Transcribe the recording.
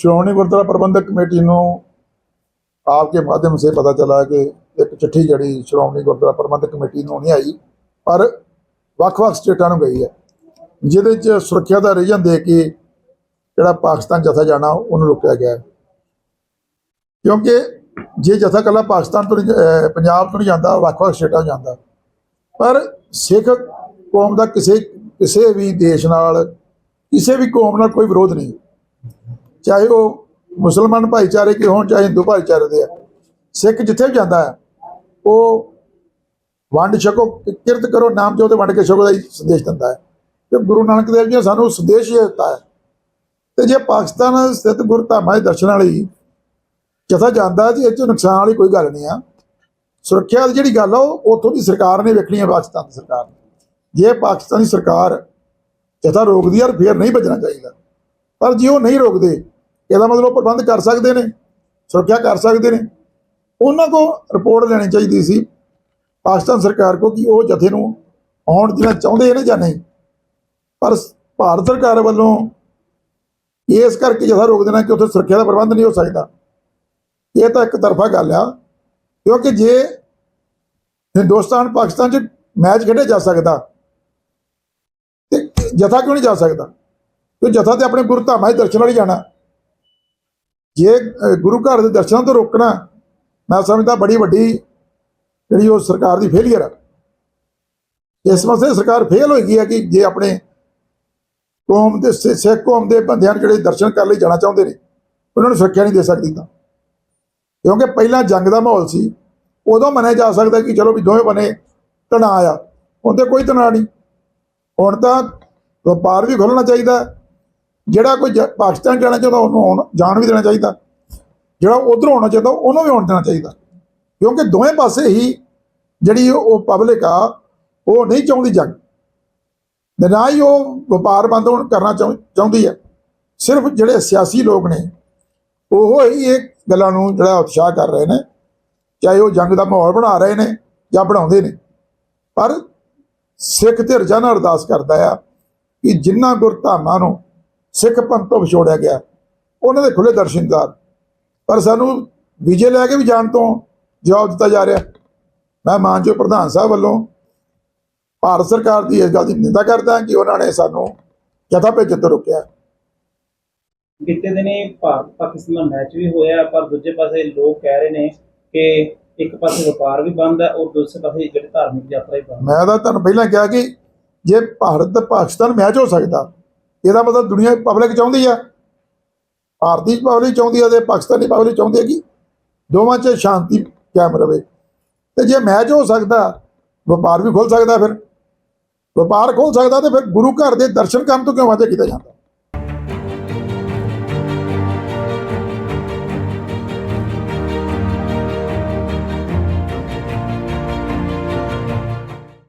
श्रोमणी गुरुद्वारा प्रबंधक कमेटी ਨੂੰ आपके माध्यम से पता चला कि ਇੱਕ ਚਿੱਠੀ ਜਿਹੜੀ ਸ਼੍ਰੋਮਣੀ ਗੁਰਦੁਆਰਾ ਪ੍ਰਬੰਧਕ ਕਮੇਟੀ ਨੂੰ ਨਹੀਂ ਆਈ ਪਰ ਵੱਖ-ਵੱਖ ਸਟੇਟਾਂ ਨੂੰ ਗਈ ਹੈ ਜਿਹਦੇ 'ਚ ਸੁਰੱਖਿਆ ਦਾ ਰੀਜਨ ਦੇ ਕੇ ਜਿਹੜਾ ਪਾਕਿਸਤਾਨ ਜਥਾ ਜਾਣਾ ਉਹਨੂੰ ਰੋਕਿਆ ਗਿਆ ਹੈ ਕਿਉਂਕਿ ਜੇ ਜਥਾ ਕੱਲਾ ਪਾਕਿਸਤਾਨ ਤੋਂ ਨਹੀਂ, ਅਹ, ਪੰਜਾਬ ਤੋਂ ਨਹੀਂ ਜਾਂਦਾ ਵੱਖ-ਵੱਖ ਸਟੇਟਾਂ ਤੋਂ ਜਾਂਦਾ ਪਰ ਸਿੱਖ ਕੌਮ ਦਾ ਕਿਸੇ ਕਿਸੇ ਵੀ ਦੇਸ਼ ਨਾਲ ਕਿਸੇ ਵੀ ਕੌਮ ਨਾਲ ਕੋਈ ਵਿਰੋਧ ਨਹੀਂ ਚਾਹੇ ਉਹ ਮੁਸਲਮਾਨ ਭਾਈਚਾਰੇ ਕੇ ਹੋਣ, ਚਾਹੇ ਹਿੰਦੂ ਭਾਈਚਾਰੇ ਦੇ ਆ। ਸਿੱਖ ਜਿੱਥੇ ਵੀ ਜਾਂਦਾ ਹੈ, ਉਹ ਵੰਡ ਛਕੋ, ਕਿਰਤ ਕਰੋ, ਨਾਮ ਜੋ ਤੇ ਵੰਡ ਕੇ ਛਕੋ ਦਾ ਹੀ ਸੰਦੇਸ਼ ਦਿੰਦਾ ਹੈ। ਤੇ ਗੁਰੂ ਨਾਨਕ ਦੇਵ ਜੀ ਨੇ ਸਾਨੂੰ ਸੰਦੇਸ਼ ਇਹ ਦਿੱਤਾ ਹੈ। ਤੇ ਜੇ ਪਾਕਿਸਤਾਨ ਸਥਿਤ ਗੁਰੂ ਧਾਮਾਂ ਦੇ ਦਰਸ਼ਨਾਂ ਲਈ ਜਥਾ ਜਾਂਦਾ ਜੀ ਇਹ ਚ ਨੁਕਸਾਨ ਵਾਲੀ ਕੋਈ ਗੱਲ ਨਹੀਂ ਆ। ਸੁਰੱਖਿਆ ਦੀ ਜਿਹੜੀ ਗੱਲ ਆ, ਉਹ ਉੱਥੋਂ ਦੀ ਸਰਕਾਰ ਨੇ ਵੇਖਣੀ ਹੈ ਪਾਕਿਸਤਾਨ ਦੀ ਸਰਕਾਰ ਨੇ। ਜੇ ਪਾਕਿਸਤਾਨੀ ਸਰਕਾਰ ਜਥਾ ਰੋਕਦੀ ਆ, ਫਿਰ ਨਹੀਂ ਬਚਣਾ ਚਾਹੀਦਾ। ਪਰ ਜੇ ਉਹ ਨਹੀਂ ਰੋਕਦੇ ਇਹਦਾ ਮਤਲਬ ਉਹ ਪ੍ਰਬੰਧ ਕਰ ਸਕਦੇ ਨੇ, ਸੁਰੱਖਿਆ ਕਰ ਸਕਦੇ ਨੇ। ਉਹਨਾਂ ਕੋ ਰਿਪੋਰਟ ਲੈਣੀ ਚਾਹੀਦੀ ਸੀ ਪਾਕਿਸਤਾਨ ਸਰਕਾਰ ਕੋ ਕਿ ਉਹ ਜਥੇ ਨੂੰ ਆਉਣ ਦੇਣਾ ਚਾਹੁੰਦੇ ਨੇ ਜਾਂ ਨਹੀਂ। ਪਰ ਭਾਰਤ ਸਰਕਾਰ ਵੱਲੋਂ ਇਸ ਕਰਕੇ ਜਥਾ ਰੋਕ ਦੇਣਾ ਕਿ ਉੱਥੇ ਸੁਰੱਖਿਆ ਦਾ ਪ੍ਰਬੰਧ ਨਹੀਂ ਹੋ ਸਕਦਾ। ਇਹ ਤਾਂ ਇੱਕ ਤਰਫਾ ਗੱਲ ਆ, ਕਿਉਂਕਿ ਜੇ ਹਿੰਦੁਸਤਾਨ ਪਾਕਿਸਤਾਨ 'ਚ ਮੈਚ ਖੇਡਿਆ ਜਾ ਸਕਦਾ ਤੇ ਜਥਾ ਕਿਉਂ ਨਹੀਂ ਜਾ ਸਕਦਾ? ਕਿਉਂ ਜਥਾ ਤੇ ਆਪਣੇ ਗੁਰਧਾਮਾਂ ਦੇ ਦਰਸ਼ਨ ਵਾਲੀ ਜਾਣਾ। ਜੇ ਗੁਰੂ ਘਰ ਦੇ ਦਰਸ਼ਨਾਂ ਤੋਂ ਰੋਕਣਾ, ਮੈਂ ਸਮਝਦਾ ਬੜੀ ਵੱਡੀ ਜਿਹੜੀ ਉਹ ਸਰਕਾਰ ਦੀ ਫੇਲਿਅਰ ਆ। ਇਸ ਵਾਸਤੇ ਸਰਕਾਰ ਫੇਲ ਹੋਈ ਹੈ ਕਿ ਜੇ ਆਪਣੇ ਕੌਮ ਦੇ ਸਿ- ਸਿੱਖ ਕੌਮ ਦੇ ਬੰਦਿਆਂ ਨੂੰ ਜਿਹੜੇ ਦਰਸ਼ਨ ਕਰਨ ਲਈ ਜਾਣਾ ਚਾਹੁੰਦੇ ਨੇ, ਉਹਨਾਂ ਨੂੰ ਸੁਰੱਖਿਆ ਨਹੀਂ ਦੇ ਸਕਦੀ ਤਾਂ। ਕਿਉਂਕਿ ਪਹਿਲਾਂ ਜੰਗ ਦਾ ਮਾਹੌਲ ਸੀ, ਉਦੋਂ ਮੰਨਿਆ ਜਾ ਸਕਦਾ ਕਿ ਚਲੋ ਵੀ ਦੋਵੇਂ ਬਨੇ ਤਣਾ ਆਇਆ ਹੁਣ ਤੇ ਕੋਈ ਤਣਾਅ ਨਹੀਂ। ਹੁਣ ਤਾਂ ਵਪਾਰ ਵੀ ਖੋਲ੍ਹਣਾ ਚਾਹੀਦਾ। ਜਿਹੜਾ ਕੋਈ ਜ- ਪਾਕਿਸਤਾਨ ਜਾਣਾ ਚਾਹੁੰਦਾ ਉਹਨੂੰ ਆਉਣ, ਜਾਣ ਵੀ ਦੇਣਾ ਚਾਹੀਦਾ। ਜਿਹੜਾ ਉਧਰੋਂ ਆਉਣਾ ਚਾਹੁੰਦਾ, ਉਹਨੂੰ ਵੀ ਆਉਣ ਦੇਣਾ ਚਾਹੀਦਾ। ਕਿਉਂਕਿ ਦੋਵੇਂ ਪਾਸੇ ਹੀ ਜਿਹੜੀ ਉਹ ਪਬਲਿਕ ਆ, ਉਹ ਨਹੀਂ ਚਾਹੁੰਦੀ ਜੰਗ। ਨਾ ਹੀ ਉਹ ਵਪਾਰ ਬੰਦ ਹੋਣ ਕਰਨਾ ਚਾਹੁੰ- ਚਾਹੁੰਦੀ ਹੈ ਸਿਰਫ ਜਿਹੜੇ ਸਿਆਸੀ ਲੋਕ ਨੇ, ਉਹ ਹੀ ਇਹ ਗੱਲਾਂ ਨੂੰ ਜਿਹੜਾ ਉਤਸ਼ਾਹ ਕਰ ਰਹੇ ਨੇ। ਚਾਹੇ ਉਹ ਜੰਗ ਦਾ ਮਾਹੌਲ ਬਣਾ ਰਹੇ ਨੇ ਜਾਂ ਬਣਾਉਂਦੇ ਨੇ। ਪਰ ਸਿੱਖ ਧਿਰਜਾ ਨਾਲ ਅਰਦਾਸ ਕਰਦਾ ਆ ਕਿ ਜਿਨ੍ਹਾਂ ਗੁਰਧਾਮਾਂ ਨੂੰ ਸਿੱਖ ਪੰਥ ਤੋਂ ਵਿਛੋੜਿਆ ਗਿਆ। ਉਹਨਾਂ ਦੇ ਖੁੱਲੇ ਦਰਸ਼ਨਦਾਰ ਪਰ ਸਾਨੂੰ ਵਿਜੇ ਲੈ ਕੇ ਵੀ ਜਾਣ ਤੋਂ ਜਵਾਬ ਦਿੱਤਾ ਜਾ ਰਿਹਾ। ਮੈਂ ਮਾਨਜੋ ਪ੍ਰਧਾਨ ਸਾਹਿਬ ਵੱਲੋਂ ਭਾਰਤ ਸਰਕਾਰ ਦੀ ਇਸ ਗੱਲ ਦੀ ਨਿੰਦਾ ਕਰਦਾ ਕਿ ਉਹਨਾਂ ਨੇ ਸਾਨੂੰ ਜਥਾ ਭੇਜਣ ਤੋਂ ਰੋਕਿਆ। ਬੀਤੇ ਦਿਨੀ ਭਾਰਤ ਪਾਕਿਸਤਾਨ ਦਾ ਮੈਚ ਵੀ ਹੋਇਆ ਪਰ ਦੂਜੇ ਪਾਸੇ ਲੋਕ ਕਹਿ ਰਹੇ ਨੇ ਕਿ ਇੱਕ ਪਾਸੇ ਵਪਾਰ ਵੀ ਬੰਦ ਹੈ ਔਰ ਦੂਸਰੇ ਪਾਸੇ ਜਿਹੜੀ ਧਾਰਮਿਕ ਯਾਤਰਾ ਵੀ ਬੰਦ ਮੈਂ ਤਾਂ ਤੁਹਾਨੂੰ ਪਹਿਲਾਂ ਕਿਹਾ ਕਿ ਜੇ ਭਾਰਤ ਤੇ ਪਾਕਿਸਤਾਨ ਮੈਚ ਹੋ ਸਕਦਾ ਇਹਦਾ ਮਤਲਬ ਦੁਨੀਆ ਪਬਲਿਕ ਚਾਹੁੰਦੀ ਆ। ਭਾਰਤੀ ਪਬਲਿਕ ਚਾਹੁੰਦੀ ਆ ਤੇ ਪਾਕਿਸਤਾਨੀ ਪਬਲਿਕ ਚਾਹੁੰਦੀ ਹੈ ਕਿ ਦੋਵਾਂ 'ਚ ਸ਼ਾਂਤੀ ਕਾਇਮ ਰਵੇ। ਤੇ ਜੇ ਮੈਚ ਹੋ ਸਕਦਾ, ਵਪਾਰ ਵੀ ਖੁੱਲ ਸਕਦਾ ਫਿਰ। ਵਪਾਰ ਖੁੱਲ ਸਕਦਾ ਤੇ ਫਿਰ ਗੁਰੂ ਘਰ ਦੇ ਦਰਸ਼ਨ ਕਰਨ ਤੋਂ ਕਿਉਂ ਵਾਂਝਾ ਕੀਤਾ ਜਾਂਦਾ?